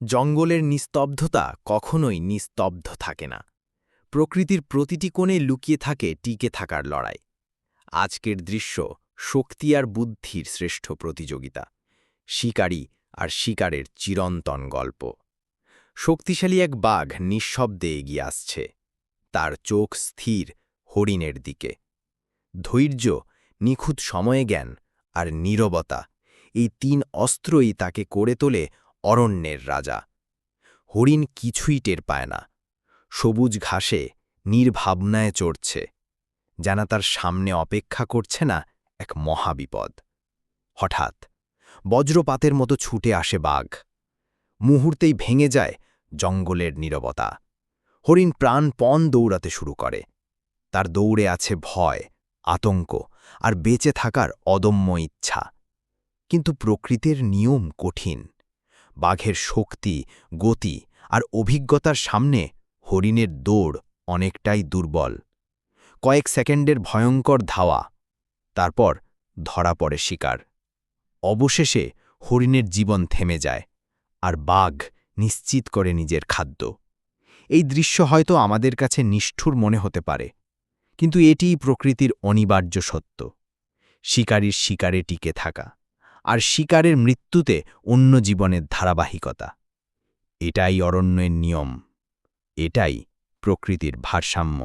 জঙ্গলের নিস্তব্ধতা কখনোই নিস্তব্ধ থাকে না। প্রকৃতির প্রতিটি কোণে লুকিয়ে থাকে, টিকে থাকার লড়াই। আজকের দৃশ্য শক্তি আর বুদ্ধির শ্রেষ্ঠ প্রতিযোগিতা, শিকারী আর শিকারের চিরন্তন গল্প। শক্তিশালী এক বাঘ নিঃশব্দে এগিয়ে আসছে, তার চোখ স্থির হরিণের দিকে। ধৈর্য, নিখুঁত সময়ে জ্ঞান আর নীরবতা, এই তিন অস্ত্রই তাকে করে তোলে অরণ্যের রাজা। হরিণ কিছুই টের পায় না। সবুজ ঘাসে নির্ভাবনায় চড়ছে। জানা তার সামনে অপেক্ষা করছে না এক মহাবিপদ। হঠাৎ বজ্রপাতের মতো ছুটে আসে বাঘ। মুহূর্তেই ভেঙে যায় জঙ্গলের নীরবতা। হরিণ প্রাণপণ দৌড়াতে শুরু করে। তার দৌড়ে আছে ভয়, আতঙ্ক আর বেঁচে থাকার অদম্য ইচ্ছা। কিন্তু প্রকৃতির নিয়ম কঠিন। বাঘের শক্তি, গতি আর অভিজ্ঞতার সামনে হরিণের দৌড় অনেকটাই দুর্বল। কয়েক সেকেন্ডের ভয়ঙ্কর ধাওয়া, তারপর ধরা পড়ে শিকার। অবশেষে হরিণের জীবন থেমে যায় আর বাঘ নিশ্চিত করে নিজের খাদ্য। এই দৃশ্য হয়তো আমাদের কাছে নিষ্ঠুর মনে হতে পারে, কিন্তু এটিই প্রকৃতির অনিবার্য সত্য। শিকারীর শিকারে টিকে থাকা। আর শিকারের মৃত্যুতে অন্য জীবনের ধারাবাহিকতা। এটাই অরণ্যের নিয়ম। এটাই প্রকৃতির ভারসাম্য।